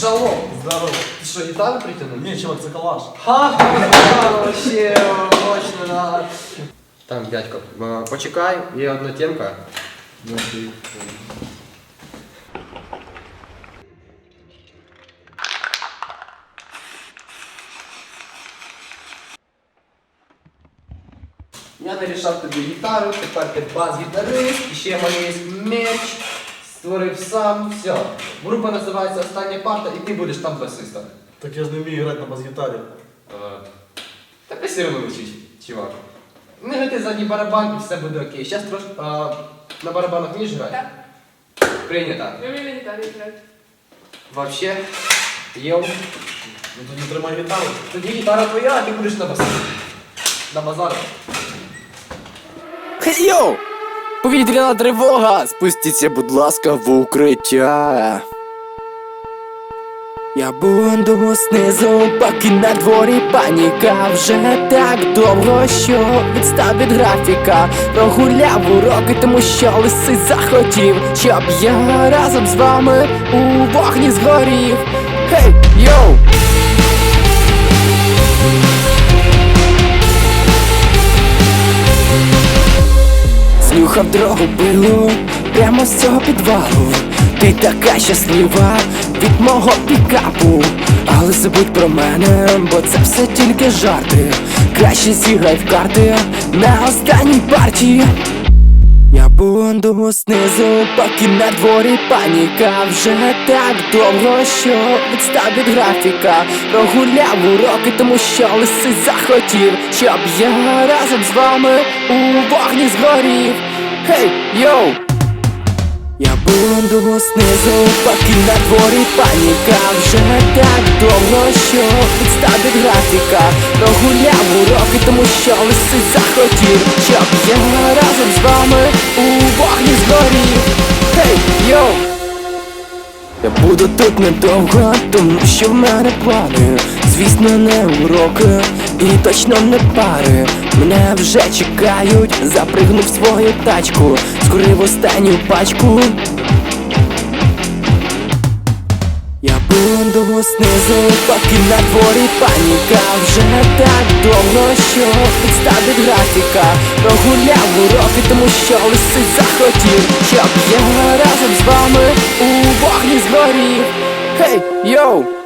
Шалом. Здорово. Ти що, гітару притягнув? Ні, чувак, це калаш. Ха, гітару вообще, мощно, да. Там, дядько, е, почекай, є одна темка. Я нарішав тобі гітару, тепер ти бас-гітарист, і ще в мене є меч, Створив сам, все. Група називається Остання парта, і ти будеш там басистом. Так я ж не вмію грати на бас-гітарі. Е, Та ти все одно чувак. Не грати задній барабан і все буде окей. Зараз трошки е, на барабанах вмієш грати? Так. Прийнято. Я вмію на гітарі грати. Вообще, єв. Ну тоді тримай гітару. Тоді гітара твоя, а ти будеш на басу. На базарі. Хей йоу! Повітряна тривога! Спустіться, будь ласка, в укриття. Я буду знизу, поки на дворі паніка Вже так довго, що відстав від графіка Прогуляв уроки, тому що лисий захотів Щоб я разом з вами у вогні згорів Хей, йоу! Слюхав дорогу пилу прямо з цього підвалу. Ти така щаслива від мого пікапу. Але забудь про мене, бо це все тільки жарти. Краще зіграй в карти на останній партії. Я буду знизу, поки на дворі паніка. Вже так довго, що відстав від графіка. Прогуляв уроки, тому що лисий захотів Щоб я разом з вами у вогні згорів. Хей, йоу! Я буду знизу, поки на дворі паніка. Вже так довго, що відстав від графіка. Прогуляв уроки, тому що лисий захотів Щоб я разом з вами згорів Хей, йоу! Я буду тут недовго, тому що в мене плани. Звісно, не уроки і точно не пари. Мене вже чекають, запригнув свою тачку Скурив останню пачку. Я буду знизу, поки на дворі паніка. Вже так довго, що відстав від графіка Прогуляв уроки, тому що лисий захотів Щоб я разом з вами у вогні згорів Хей, йоу!